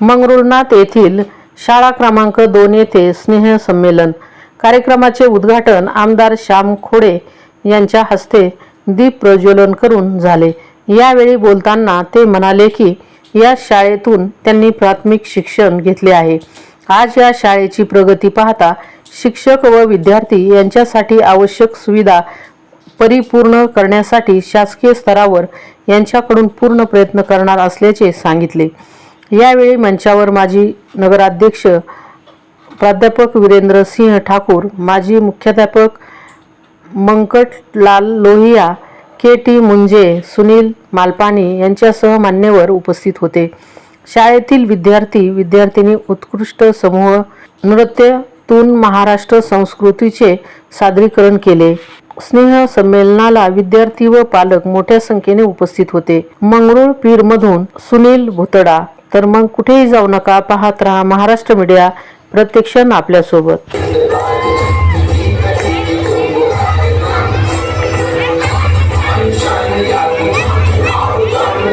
मंगरुळनाथ येथील शाळा क्रमांक दोन येथे स्नेह संमेलन कार्यक्रमाचे उद्घाटन आमदार श्याम खोडे यांच्या हस्ते दीप प्रज्वलन करून झाले. यावेळी बोलताना ते म्हणाले की या शाळेतून त्यांनी प्राथमिक शिक्षण घेतले आहे. आज या शाळेची प्रगती पाहता शिक्षक व विद्यार्थी यांच्यासाठी आवश्यक सुविधा परिपूर्ण करण्यासाठी शासकीय स्तरावर यांच्याकडून पूर्ण प्रयत्न करणार असल्याचे सांगितले. यावेळी मंचावर माजी नगराध्यक्ष प्राध्यापक वीरेंद्र सिंह ठाकूर माजी मुख्याध्यापक मंकटलाल लोहिया के टी मुंजे सुनील मालपानी यांच्यासह मान्यवर उपस्थित होते. शाळेतील विद्यार्थी विद्यार्थिनी उत्कृष्ट समूह नृत्यतून महाराष्ट्र संस्कृतीचे सादरीकरण केले. स्नेह संमेलनाला विद्यार्थी व पालक मोठ्या संख्येने उपस्थित होते. मंगरुळ पीरमधून सुनील भुतडा तर मग कुठेही जाऊ नका पाहत रहा महाराष्ट्र मीडिया प्रत्यक्षण आपल्यासोबत.